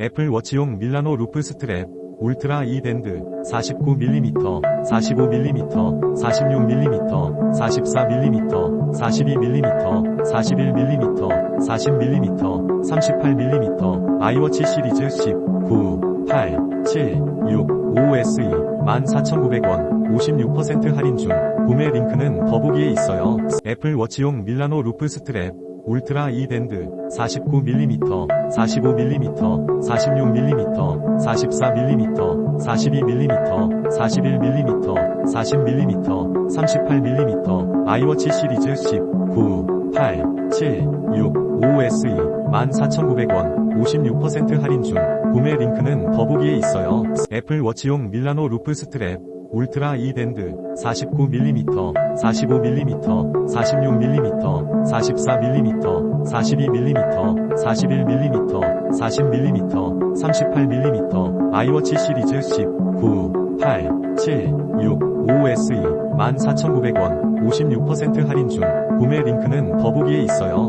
애플 워치용 밀라노 루프 스트랩 울트라 E 밴드 49mm, 45mm, 46mm, 44mm, 42mm, 41mm, 40mm, 38mm, 아이워치 시리즈 10, 9, 8, 7, 6, 5SE 14,900원 56% 할인 중 구매 링크는 더보기에 있어요. 애플 워치용 밀라노 루프 스트랩 울트라 E 밴드 49mm, 45mm, 46mm, 44mm, 42mm, 41mm, 40mm, 38mm, 아이워치 시리즈 10, 9, 8, 7, 6, 5SE 14,900원 56% 할인 중 구매 링크는 더보기에 있어요. 애플 워치용 밀라노 루프 스트랩 울트라 E 밴드 49mm, 45mm, 46mm, 44mm, 42mm, 41mm, 40mm, 38mm, 아이워치 시리즈 10, 9, 8, 7, 6, 5SE 14,900원 56% 할인 중 구매 링크는 더보기에 있어요.